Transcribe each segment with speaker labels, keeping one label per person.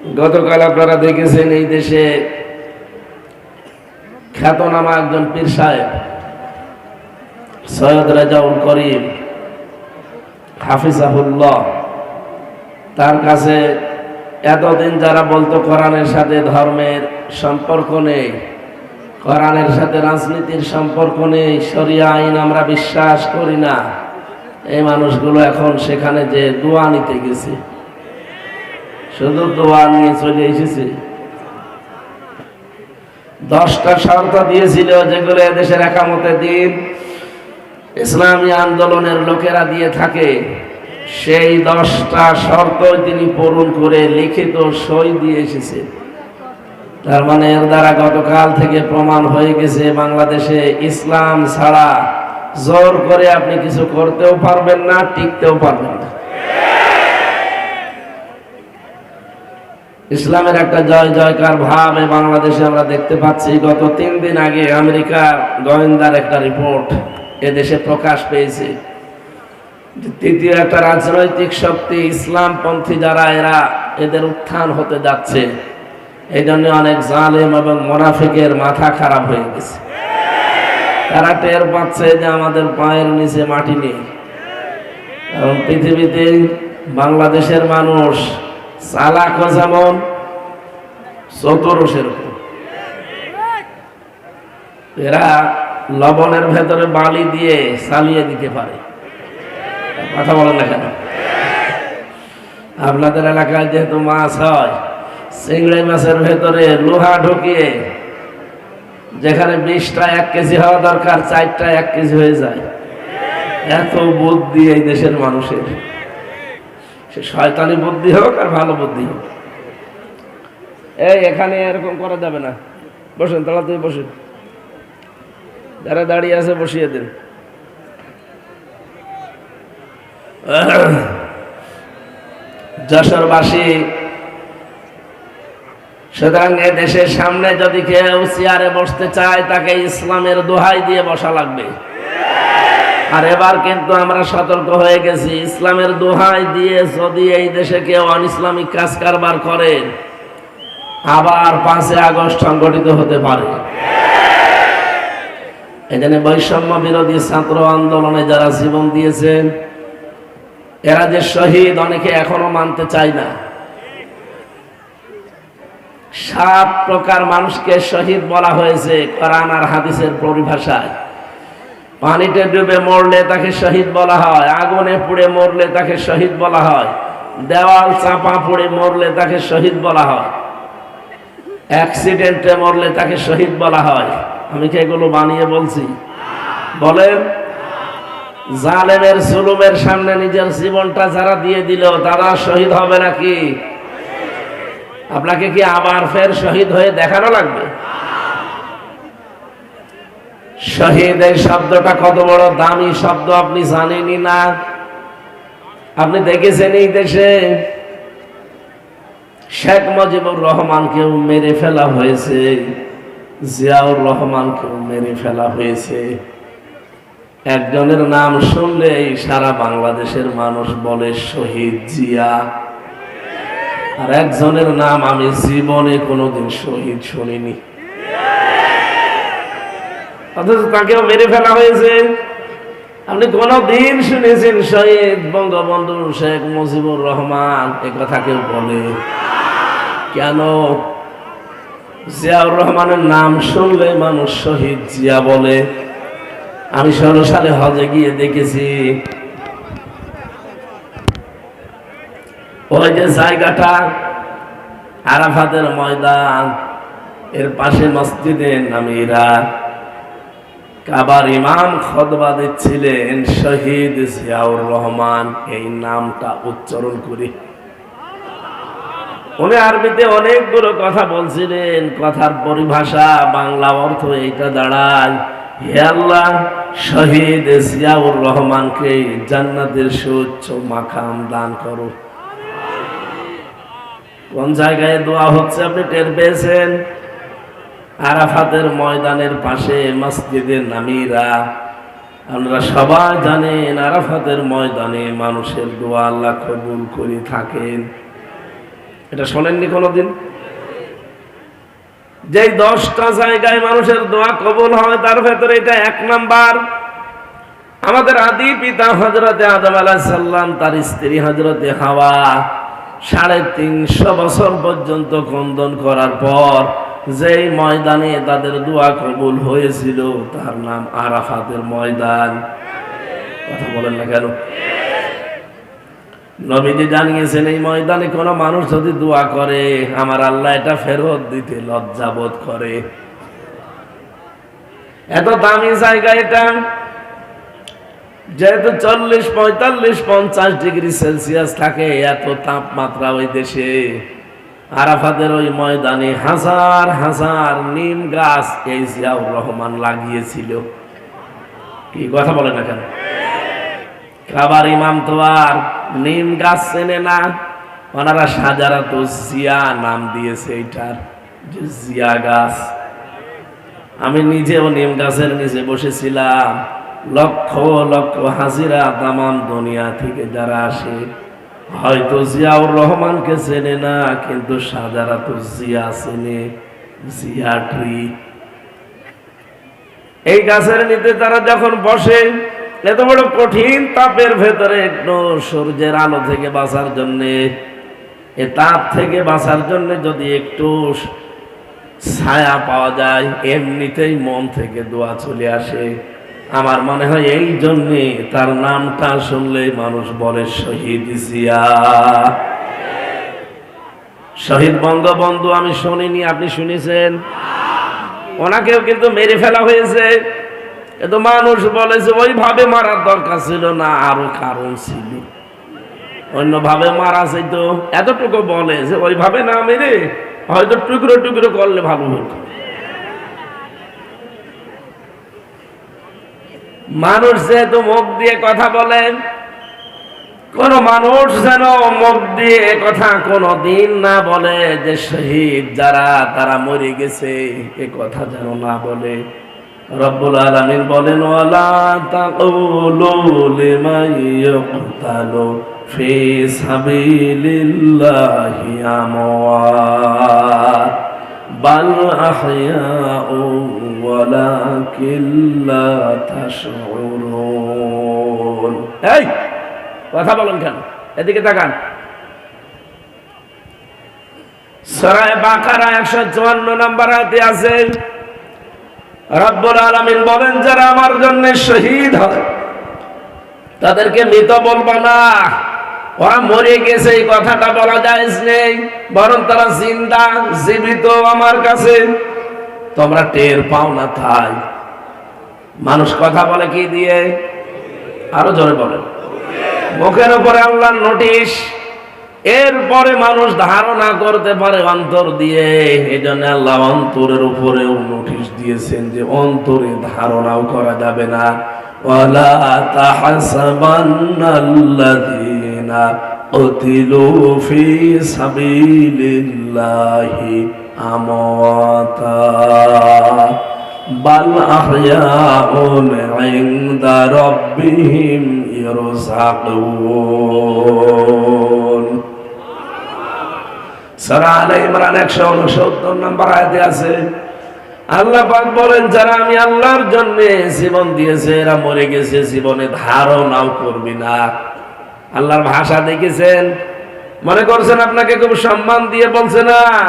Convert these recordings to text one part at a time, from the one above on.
Speaker 1: গতকাল আপনারা দেখেছেন এই দেশে খ্যাতনামা একজন পীর সাহেব, সৈয়দ রাজাউল করিম হাফিজাহুল্লাহ, তার কাছে এতদিন যারা বলতো কোরআনের সাথে ধর্মের সম্পর্ক নেই, কোরআনের সাথে রাজনীতির সম্পর্ক নেই, শরিয়া আইন আমরা বিশ্বাস করি না। এই মানুষগুলো এখন সেখানে যে দোয়া নিতে গেছে। শুধু দোয়া নিয়ে চলে এসেছে। দশটা শর্ত দিয়েছিল যেগুলো এদেশের একামতে দিন ইসলামী আন্দোলনের লোকেরা দিয়ে থাকে। সেই দশটা শর্ত তিনি পূরণ করে লিখিত সই দিয়ে এসেছে। তার মানে এর দ্বারা গতকাল থেকে প্রমাণ হয়ে গেছে, বাংলাদেশে ইসলাম ছাড়া জোর করে আপনি কিছু করতেও পারবেন না, টিকতেও পারবেন না ইসলামের একটা জয় জয়কার ভাব এই বাংলাদেশে আমরা দেখতে পাচ্ছি। গত তিন দিন আগে আমেরিকার গোয়েন্দার একটা রিপোর্ট এদেশে প্রকাশ পেয়েছে তৃতীয় একটা রাজনৈতিক শক্তি ইসলামপন্থী যারা, এরা এদের উত্থান হতে যাচ্ছে। এই জন্য অনেক জালেম এবং মোনাফিকের মাথা খারাপ হয়ে গেছে। তারা টের পাচ্ছে যে আমাদের পায়ের নিচে মাটি নেই। এবং পৃথিবীতে বাংলাদেশের মানুষ যেমন এরা লবণের ভেতরে বালি দিয়ে চালিয়ে দিতে পারে। কথা বলেন না কেন? আপনাদের এলাকায় যেহেতু মাছ হয়, চিংড়ি মাছের ভেতরে লোহা ঢুকিয়ে যেখানে বিশটা এক কেজি হওয়া দরকার, চারটা এক কেজি হয়ে যায়। এত বুদ্ধি এই দেশের মানুষের। সে শয়তানি বুদ্ধি হোক আর ভালো বুদ্ধি হোক। এই, এখানে এরকম করা যাবে না। বসেন, তাড়াতাড়ি বসেন। যারা দাঁড়িয়ে আছে, বসিয়ে দিন। যশোরবাসী সুতরাং এ দেশের সামনে যদি কেউ চেয়ারে বসতে চায়, তাকে ইসলামের দোহাই দিয়ে বসা লাগবে। আর এবার কিন্তু আমরা সতর্ক হয়ে গেছি। ইসলামের দোহাই দিয়ে যদি এই দেশে কেউ অন ইসলামিক কাজ কারবার করে, আবার পাঁচে আগস্ট সংগঠিত হতে পারে। এখানে বৈষম্য বিরোধী ছাত্র আন্দোলনে যারা জীবন দিয়েছেন, এরা যে শহীদ অনেকে এখনও মানতে চায় না। সাত প্রকার মানুষকে শহীদ বলা হয়েছে কোরআন আর হাদিসের পরিভাষায়। পানিতে ডুবে মরলে তাকে শহীদ বলা হয়, আগুনে পুড়ে মরলে তাকে শহীদ বলা হয়, দেওয়াল চাপা পড়ে মরলে তাকে শহীদ বলা হয়, অ্যাক্সিডেন্টে মরলে তাকে শহীদ বলা হয়। আমি কি এগুলো বানিয়ে বলছি? বলেন, জালেমের জুলুমের সামনে নিজের জীবনটা যারা দিয়ে দিল, তারা শহীদ হবে নাকি? আপনাকে কি আবার ফের শহীদ হয়ে দেখানো লাগবে? শহীদ এই শব্দটা কত বড় দামি শব্দ আপনি জানেনই না। আপনি দেখেছেন এই দেশে শেখ মুজিবুর রহমানকেও মেরে ফেলা হয়েছে, জিয়াউর রহমানকেও মেরে ফেলা হয়েছে। একজনের নাম শুনলেই সারা বাংলাদেশের মানুষ বলে শহীদ জিয়া। আর একজনের নাম আমি জীবনে কোনোদিন শহীদ শুনিনি। অথচ তাকেও মেরে ফেলা হয়েছে। আপনি কোনদিন শুনেছেন শহীদ বঙ্গবন্ধু শেখ মুজিবুর রহমান এ কথা কেউ বলে? কেন? জিয়াউর রহমানের নাম শুনলে মানুষ শহীদ জিয়া বলে। আমি ষোলো সালে হজে গিয়ে দেখেছি। ওই যে জায়গাটা, আরাফাতের ময়দান, এর পাশে মসজিদে নামিরা কাবার ইমাম খদবা দিচ্ছিলেন শহীদ জিয়াউর রহমান। এই নামটা উচ্চারণ করে। উনি আরবিতে অনেকগুলো কথা বলছিলেন। কথার পরিভাষা, বাংলা অর্থ এইটা দাঁড়ায়। হে আল্লাহ, শহীদ জিয়াউর রহমানকে জান্নাতের সুচ্চ মাখাম দান করো। কোন জায়গায় দোয়া হচ্ছে আপনি টের পেয়েছেন? আরাফাতের ময়দানের পাশে মসজিদের নামিরা। আমরা সবাই জানেন আরাফাতের ময়দানে মানুষের দোয়া আল্লাহ কবুল করে থাকেন। এটা শোনেননি কোনোদিন? যে দশটা জায়গায় মানুষের দোয়া কবুল হয়, তার ভেতরে এটা এক নাম্বার। আমাদের আদি পিতা হজরতে আদম আলাহিসাল্লাম তার স্ত্রী হজরতে হাওয়া, সাড়ে তিনশো বছর পর্যন্ত কন্দন করার পর যেই ময়দানে তাদের দোয়া কবুল হয়েছিল, তার নাম আরাফাতের ময়দান। কথা বলেন না কেন? নবীজি জানিয়েছেন, এই ময়দানে কোনো মানুষ যদি দোয়া করে, আমার আল্লাহ এটা ফেরত দিতে লজ্জাবোধ করে। এত দামি জায়গা এটা। যেহেতু চল্লিশ পঁয়তাল্লিশ পঞ্চাশ ডিগ্রি সেলসিয়াস থাকে, এত তাপমাত্রা ওই দেশে। আরাফাতের ওই ময়দানে হাজার হাজার নিম গাছ এই জিয়াউর রহমান লাগিয়েছিল। কি কথা বলে না কেন? খাবার ইমাম তো আর নিম গাছ চেনে না। ওনারা সাজারা তো জিয়া নাম দিয়েছে এইটার, যে জিয়া গাছ। আমি নিজেও নিম গাছের নিচে বসেছিলাম। লক্ষ লক্ষ হাজিরা তামাম দুনিয়া থেকে যারা আসে। হয়তো জিয়াউর রহমানকে চেনে না, কিন্তু সাজারা তো জিয়া চেনে, জিয়া ট্রি। এই গাছের নিতে তারা যখন বসে, এত বড় কঠিন তাপের ভেতরে একটু সূর্যের আলো থেকে বাঁচার জন্যে, এ তাপ থেকে বাঁচার জন্য যদি একটু ছায়া পাওয়া যায়, এমনিতেই মন থেকে দোয়া চলে আসে। আমার মনে হয় এই জন্যে তার নামটা শুনলে মানুষ বলে শহীদ জিয়া। শহীদ বঙ্গবন্ধু, আমি শুনিনি, আপনি শুনেছেন? ওনাকেও কিন্তু মেরে ফেলা হয়েছে। কিন্তু মানুষ বলে যে ওইভাবে মারার দরকার ছিল না, আরও কারণ ছিল। অন্যভাবে মারা যেত, এতটুকু বলে যে, ওইভাবে না মেরে হয়তো টুকরো টুকরো করলে ভালো হতো। মানুষ যেহেতু মুখ দিয়ে কথা বলে, কোন মানুষ যেন মুখ দিয়ে কথা কোনো দিন না বলে যে শহীদ যারা, তারা মরে গেছে, এ কথা যেন না বলে। রব্বুল আলামিন বলেন, ওয়ালা তাকুলু বাল আহইয়াউ ওয়ালাকিন লা তাশউরুন এই, কথা বলেন কেন? এদিকে তাকান। সরায় বাকারা একশো চুয়ান্ন নম্বর হাতে আছে, রব্বুল আলমিন বলেন, যারা আমার জন্য শহীদ হয়, তাদেরকে মৃত বলব না। ওরা মরে গেছে, এই কথাটা বলা যায় নেই। বরং তারা জিন্দা, জীবিত আমার কাছে। তোমরা টের পাও না তাই। মানুষ কথা বলে কি দিয়ে? আরও জোরে বলেন। মুখের উপরে আল্লাহর নোটিশ। এরপরে মানুষ ধারণা করতে পারে অন্তর দিয়ে। এই জন্য আল্লাহ অন্তরের উপরেও নোটিশ দিয়েছেন যে অন্তরে ধারণাও করা যাবে না। ওয়ালা আলে ইমরান 169 নম্বর আয়াতে আছে, আল্লাহ বলেন, যারা আমি আল্লাহর জন্য জীবন দিয়েছে, এরা মরে গেছে, জীবনে ধারণাও করবি না। আল্লাহর ভাষা দেখেছেন? মনে করছেন আপনাকে খুব সম্মান দিয়ে বলছে না?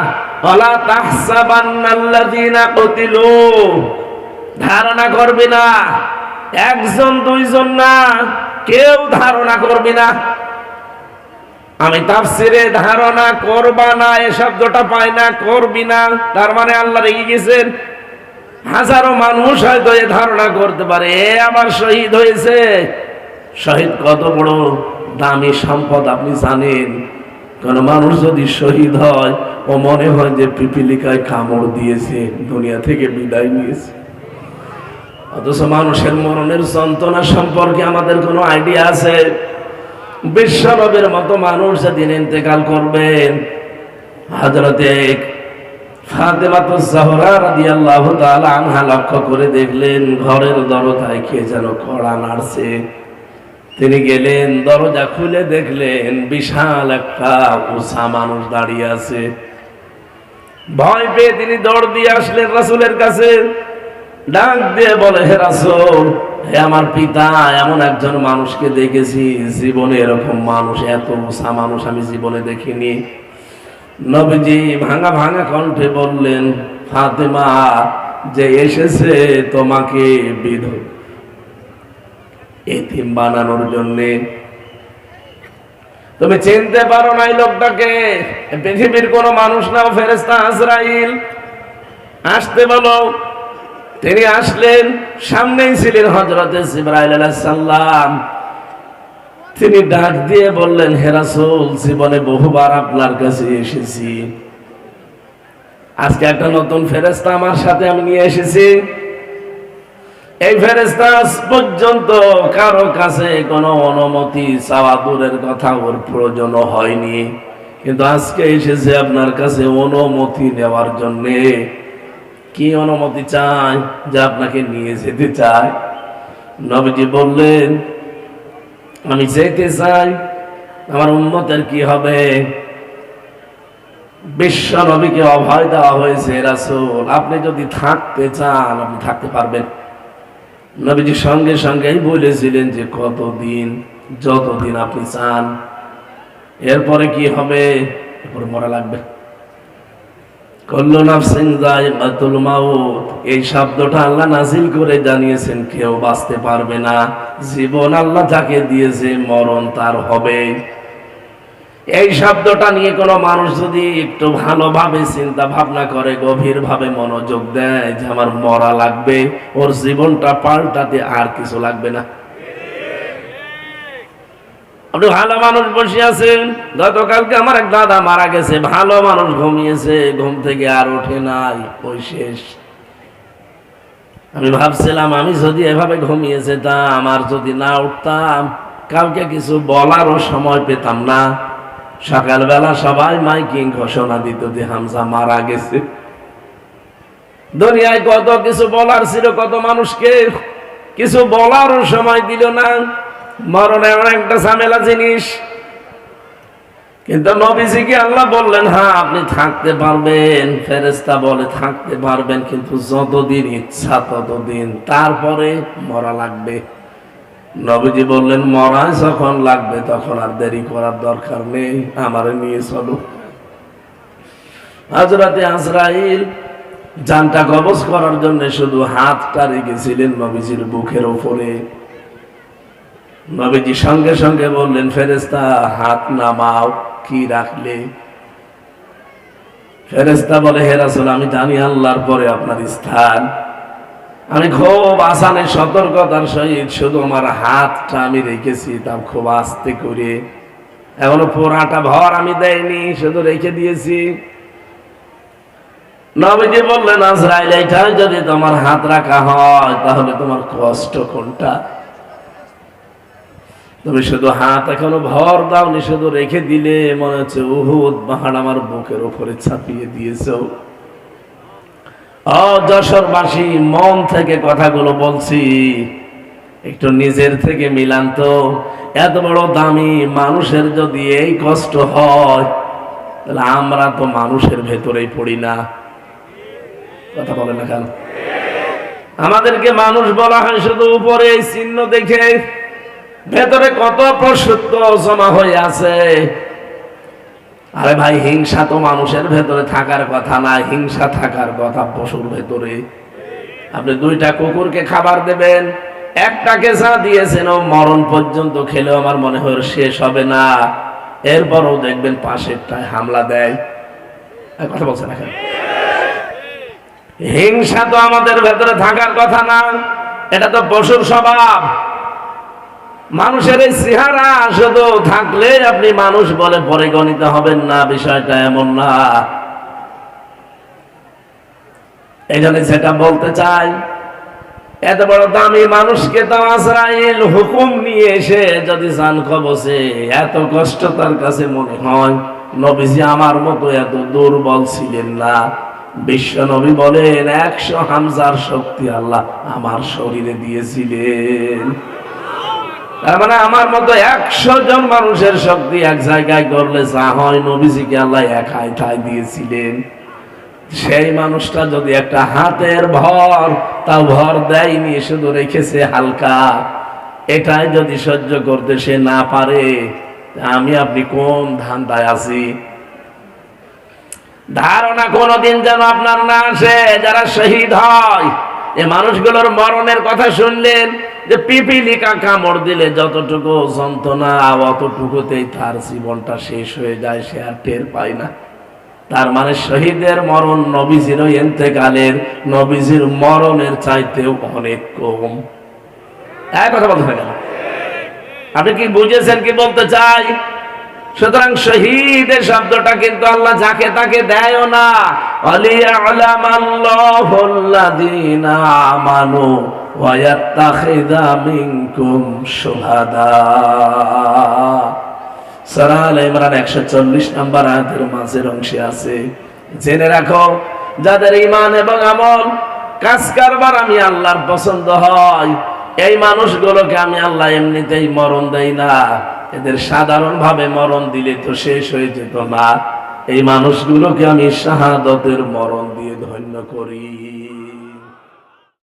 Speaker 1: ধারণা করবি না। একজন, দুইজন না। কেউ ধারণা করবি না। আমি তাফসিরে ধারণা করবা না, এ শব্দটা পাই না, করবি না। তার মানে আল্লাহ রেগে গেছেন। হাজারো মানুষ হয়তো এ ধারণা করতে পারে। এ আমার শহীদ হয়েছে। শহীদ কত বড়? দামি সম্পদ আপনি জানেন। কোন মানুষ যদি শহীদ হয়, ও মনে হয় যে পিপিলিকায় কামড় দিয়েছে, দুনিয়া থেকে বিদায় নিয়েছে। অথচ মানুষের মরণের যন্ত্রণা সম্পর্কে আমাদের কোনো আইডিয়া আছে? বিশ্বনবের মতো মানুষ যেদিন ইন্তেকাল করবেন হাজরতে আনহা লক্ষ্য করে দেখলেন, ঘরের দরজায় কে যেন কড়া নাড়ছে। তিনি গেলেন, দরজা খুলে দেখলেন বিশাল একটা উষা মানুষ দাঁড়িয়ে আছে। ভয় পেয়ে তিনি দৌড় দিয়ে আসলেন রাসুলের কাছে। ডাক দিয়ে বলে, হে রাসুল, হে আমার পিতা, এমন একজন মানুষকে দেখেছি, জীবনে এরকম মানুষ, এত উষা মানুষ আমি জীবনে দেখিনি। নবীজি ভাঙা ভাঙা কণ্ঠে বললেন, ফাতেমা, যে এসেছে তোমাকে বিধ এতিম বানানোর জন্যে। তুমি চিনতে পারো না এই লোকটাকে। পৃথিবীর কোন মানুষ না ফেরেস্তা আজরাইল। আসতে বলো, তিনি আসলেন সামনেই ছিলেন হজরতে ইব্রাহিম সাল্লাম তিনি ডাক দিয়ে বললেন হেরাসুল জীবনে বহুবার আপনার কাছে এসেছি। আজকে একটা নতুন ফেরেস্তা আমার সাথে আমি নিয়ে এসেছি। এই ফেরেস্তা পর্যন্ত কারও কাছে কোনো অনুমতি চাওয়া দূরের কথা ওর প্রয়োজন হয়নি। কিন্তু আজকে এসেছে আপনার কাছে অনুমতি নেওয়ার জন্য। কি অনুমতি চাই যে আপনাকে নিয়ে যেতে চাই নবীজি বললেন, আমি যেতে চাই, আমার উন্মতের কি হবে? বিশ্ব নবীকে অভয় দেওয়া হয়েছে রাসুল। আপনি যদি থাকতে চান, আপনি থাকতে পারবেন। নবীজি সঙ্গে সঙ্গেই বলেছিলেন যে, কতদিন, যতদিন আপনি চান, এরপরে কি হবে? এরপরে মরা লাগবে। এই শব্দটা আল্লাহ নাজিল করে জানিয়েছেন, কেউ বাঁচতে পারবে না। জীবন আল্লাহ যাকে দিয়েছে, মরণ তার হবে এই শব্দটা নিয়ে কোনো মানুষ যদি একটু ভালোভাবে চিন্তা ভাবনা করে গভীর ভাবে মনোযোগ দেয় যে আমার মরা লাগবে, ওর জীবনটা পাল্টাতে আর কিছু লাগবে না। আপনি ভালো মানুষ বসে আছেন, গতকালকে আমার এক দাদা মারা গেছে, ভালো মানুষ ঘুমিয়েছে, ঘুম থেকে আর ওঠে নাই, ওই শেষ। আমি ভাবছিলাম, আমি যদি এভাবে ঘুমিয়ে যেতাম, আর যদি না উঠতাম কাউকে কিছু বলারও সময় পেতাম না। সকালবেলা সবাই মাইকিং ঘোষণা দিত যে হামজা মারা গেছে। দুনিয়ায় কত কিছু বলার ছিল, কত মানুষকে কিছু বলারও সময় দিল না। মরণ এমন একটা ঝামেলা জিনিস। কিন্তু নবীজিকে আল্লাহ বললেন হ্যাঁ আপনি থাকতে পারবেন ফেরেস্তা বলে থাকতে পারবেন, কিন্তু যতদিন ইচ্ছা ততদিন, তারপরে মরা লাগবে। নবীজি বললেন, মরা যখন লাগবে তখন আর দেরি করার দরকার নেই, আমার নিয়ে চলো। হাজরাতে আজরাইল জানটা কবজ করার জন্য শুধু হাতটা রেখেছিলেন নবীজির বুকের ওপরে। নবীজি সঙ্গে সঙ্গে বললেন ফেরেস্তা হাত নামাও, কি রাখলে? ফেরেস্তা বলে হেরাসুল আমি জানি আল্লাহর পরে আপনার স্থান। আমি খুব আসানের সতর্কতার সহিত শুধু আমার হাতটা আমি রেখেছি তা খুব আস্তে করে। এখনও পোড়াটা ভর আমি দেয়নি শুধু রেখে দিয়েছি। নবীজি বললেন, আজরাইল এটা যদি তোমার হাত রাখা হয়, তাহলে তোমার কষ্ট কোনটা? তুমি শুধু হাত এখনও ভর দাওনি, শুধু রেখে দিলে মনে হচ্ছে, উহুদ পাহাড় আমার বুকের উপরে ছাপিয়ে দিয়েছ। যশোরবাসী, মন থেকে কথাগুলো বলছি। একটু নিজের থেকে মিলান তো। এত বড় দামি মানুষের যদি এই কষ্ট হয়, তাহলে আমরা তো মানুষের ভেতরেই পড়ি না। কথা বলে না কেন? আমাদেরকে মানুষ বলা হয় শুধু উপরে এই চিহ্ন দেখে। ভেতরে কত প্রসূত্ব জমা হয়ে আছে। আরে ভাই, হিংসা তো মানুষের ভেতরে থাকার কথা না, হিংসা থাকার কথা পশুর ভেতরে। আপনি দুইটা কুকুরকে খাবার দেবেন, একটাকে যা দিয়েছেন ও মরণ পর্যন্ত খেলেও আমার মনে হয় শেষ হবে না। এরপরও দেখবেন পাশেরটায় হামলা দেয়। কথা বলছেন এখন হিংসা তো আমাদের ভেতরে থাকার কথা না, এটা তো পশুর স্বভাব। মানুষের এই চেহারা শুধু থাকলে আপনি মানুষ বলে পরিগণিত হবেন না, বিষয়টা এমন না। এই জন্য যেটা বলতে চাই, এত বড় দামি মানুষকে তো হুকুম নিয়ে এসে যদি জান কবসে এত কষ্ট তার কাছে মনে হয়। নবীজি আমার মতো এত দুর্বল ছিলেন না। বিশ্ব নবী বলেন, একশো হামজার শক্তি আল্লাহ আমার শরীরে দিয়েছিলেন। মানে আমার মতো একশো জন মানুষের শক্তি এক জায়গায় করলে যা হয় নবীজিকে আল্লাহ একাই ঠাই দিয়েছিলেন। সেই মানুষটা যদি একটা হাতের ভর তা ভর দেয়নি, শুধু রেখেছে হালকা। এটাই যদি সহ্য করতে সে না পারে আমি আপনি কোন ধান্দায় আছি? ধারণা কোনোদিন যেন আপনার না আসে, যারা শহীদ হয় এ মানুষগুলোর মরণের কথা শুনলেন যে পিপিলিকা কামড় দিলে যতটুকু যন্ত্রণা অতটুকুতেই তার জীবনটা শেষ হয়ে যায়, সে আর টের পায় না। তার মানে শহীদের মরণ নবীজির এন্তেকালের নবীজির মরণের চাইতেও অনেক কম। এক কথা বলতে হবে আপনি কি বুঝেছেন, কি বলতে চাই? সুতরাং শহীদের শব্দটা কিন্তু আল্লাহ যাকে তাকে দেয়ও না। আলিয়ালামাল্লাহুল্লাযীনা আমানু মিনকুম শুহাদা। সূরা আল ইমরান 140 নম্বর মাঝের অংশে আছে। জেনে রাখো, যাদের এবং আমি আল্লাহর পছন্দ হয় এই মানুষগুলোকে আমি আল্লাহ এমনিতেই মরণ দেই না। এদের সাধারণভাবে মরণ দিলে তো শেষ হয়ে যেত না। এই মানুষগুলোকে আমি শাহাদতের মরণ দিয়ে ধন্য করি।